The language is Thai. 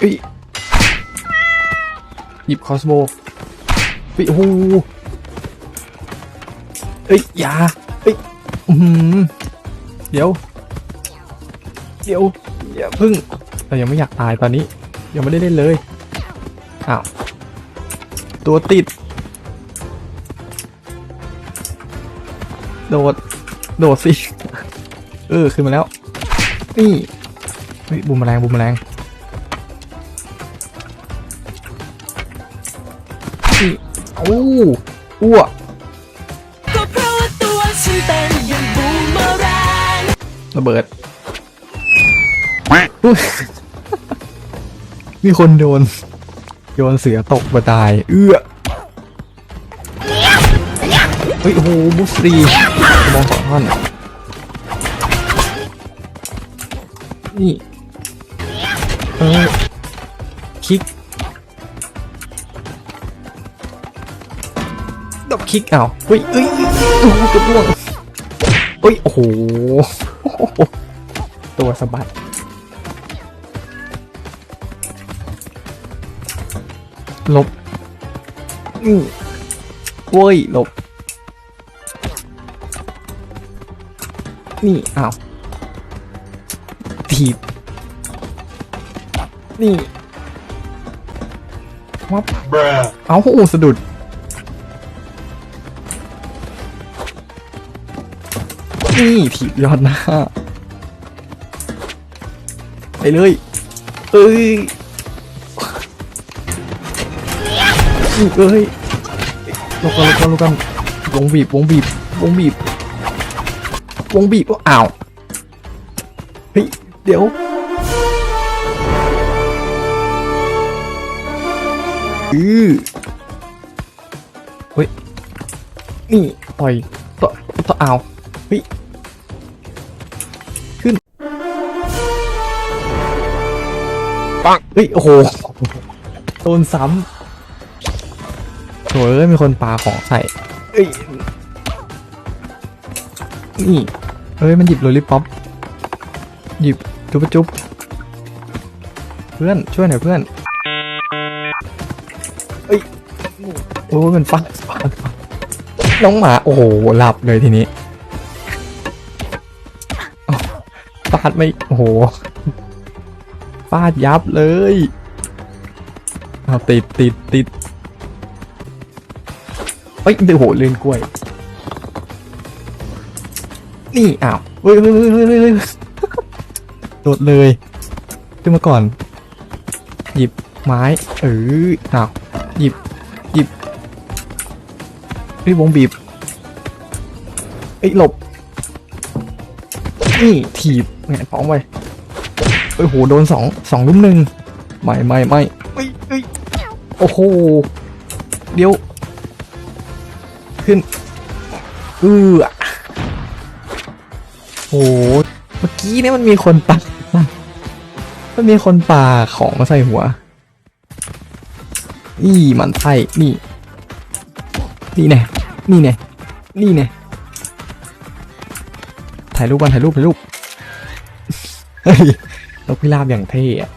เฮ้ยหยิบคอสโบเฮ้ยโอ้โหเฮ้ยย่าเฮ้ยอือหือเดี๋ยว เดี๋ยวอย่าพึ่งเรายังไม่อยากตายตอนนี้ ยังไม่ได้เล่นเลยอ้าวตัวติด โดด โดดสิ เออ ขึ้นมาแล้ว นี่เฮ้ยบูมแมลงบูมแมลง นี่เอ้าอ้วก็เพราะว่าตัวฉันเป็นอย่างบูมเมอแรงระเบิดอุ๊ยมีคนโดน โยนเสือตกมาตาย เอื้อเฮ้ยโอ้โหบุสรีมองสองท่อนนี่ เออ ดบคลิกอ้าวเฮ้ยเอ้ยโอ้โหกระล่วงเอ้ยโอ้โหตัวสะบัดหลบนี่โว้ยหลบ นี่อ้าวถีบนี่วับเอาโอ้สะดุด นี่ถีบยอดหน้า ไปเลย เอ้ย เอ้ยลงกันลงกันลงกันวงบีบวงบีบวงบีบวงบีบก็อ้าว เฮ้ย เดี๋ยวอือเฮ้ย นี่ ต่อยต่อต่ออ้าวเฮ้ย ปังเฮ้ย โอ้โห โดนซ้ำโถ่เอ้ยมีคนปาของใส่เอ้ย นี่เฮ้ย มันหยิบโลลิป๊อป หยิบจุ๊บจุ๊บเพื่อน ช่วยหน่อยเพื่อนเอ้ย โอ้ยมันฟาดฟาดฟาดน้องหมา โอ้โห หลับเลยทีนี้อ้าวฟาดไม่ โอ้โห ฟาดยับเลยเอาติดติดติดเอ้ยโอ้โหเลื่อนกล้วย นี่อ้าวเฮ้ยเฮ้ยเฮ้ยเฮ้ยเฮ้ยโดดเลยขึ้นมาก่อน หยิบไม้เอออ้าวหยิบหยิบรีบวงบีบเอ้ยหลบ นี่ถีบแหงนท้องไป เอ้ยโหโดนสองสองลุ่มหนึ่งไม่ไม่ไม่เอ้ยเอ้ยโอ้โหเดี๋ยว ขึ้นเออโหเมื่อกี้เนี่ยมันมีคนปามันมีคนปาของมาใส่หัว นี่มันไส้นี่ นี่แน่นี่แน่นี่แน่ถ่ายรูปกันถ่ายรูปถ่ายรูปเฮ้ย นกพิราบอย่างเท่อะ